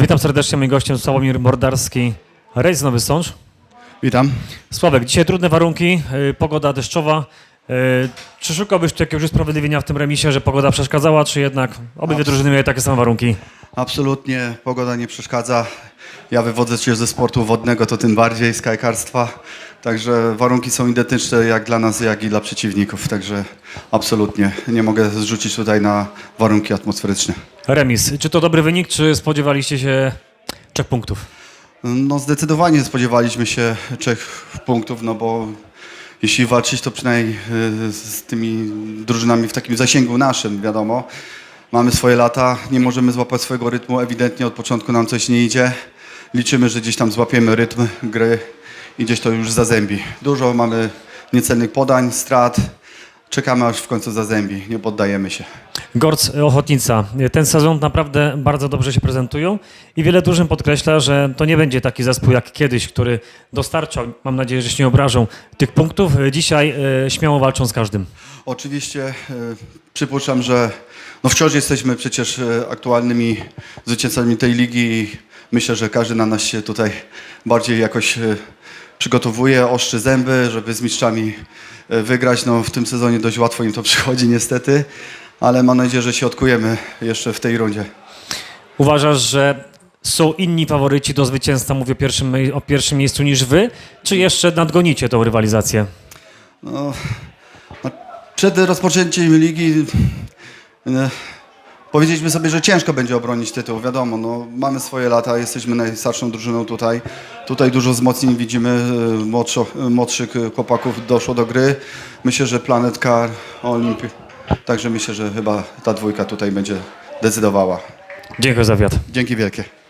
Witam serdecznie, moim gościem Sławomir Mordarski, Rejs Nowy Sącz. Witam. Sławek, dzisiaj trudne warunki, y, pogoda deszczowa. Y, Czy szukałbyś tu jakiegoś usprawiedliwienia w tym remisie, że pogoda przeszkadzała, czy jednak obydwie drużyny miały takie same warunki? Absolutnie pogoda nie przeszkadza. Ja wywodzę się ze sportu wodnego, to tym bardziej z kajkarstwa. Także warunki są identyczne jak dla nas, jak i dla przeciwników. Także absolutnie nie mogę zrzucić tutaj na warunki atmosferyczne. Remis, czy to dobry wynik, czy spodziewaliście się trzech punktów? No zdecydowanie spodziewaliśmy się trzech punktów, no bo jeśli walczyć, to przynajmniej y, z tymi drużynami w takim zasięgu naszym, wiadomo. Mamy swoje lata, nie możemy złapać swojego rytmu, ewidentnie od początku nam coś nie idzie. Liczymy, że gdzieś tam złapiemy rytm gry i gdzieś to już zazębi. Dużo mamy niecelnych podań, strat. Czekamy aż w końcu zazębi, nie poddajemy się. Gorc Ochotnica. Ten sezon naprawdę bardzo dobrze się prezentują i wiele drużyn podkreśla, że to nie będzie taki zespół jak kiedyś, który dostarczał, mam nadzieję, że się nie obrażą, tych punktów. Dzisiaj e, śmiało walczą z każdym. Oczywiście e, przypuszczam, że no wciąż jesteśmy przecież e, aktualnymi zwycięzcami tej ligi i myślę, że każdy na nas się tutaj bardziej jakoś e, przygotowuje, ostrzy zęby, żeby z mistrzami e, wygrać. No w tym sezonie dość łatwo im to przychodzi niestety, ale mam nadzieję, że się odkujemy jeszcze w tej rundzie. Uważasz, że są inni faworyci do zwycięstwa, mówię o pierwszym, o pierwszym miejscu niż wy, czy jeszcze nadgonicie tą rywalizację? No, no, przed rozpoczęciem ligi e, powiedzieliśmy sobie, że ciężko będzie obronić tytuł. Wiadomo, no, mamy swoje lata, jesteśmy najstarszą drużyną tutaj. Tutaj dużo wzmocnień widzimy, młodszo, e, młodszych chłopaków doszło do gry. Myślę, że Planet Car, Olimpi. Także myślę, że chyba ta dwójka tutaj będzie decydowała. Dziękuję za wywiad. Dzięki wielkie.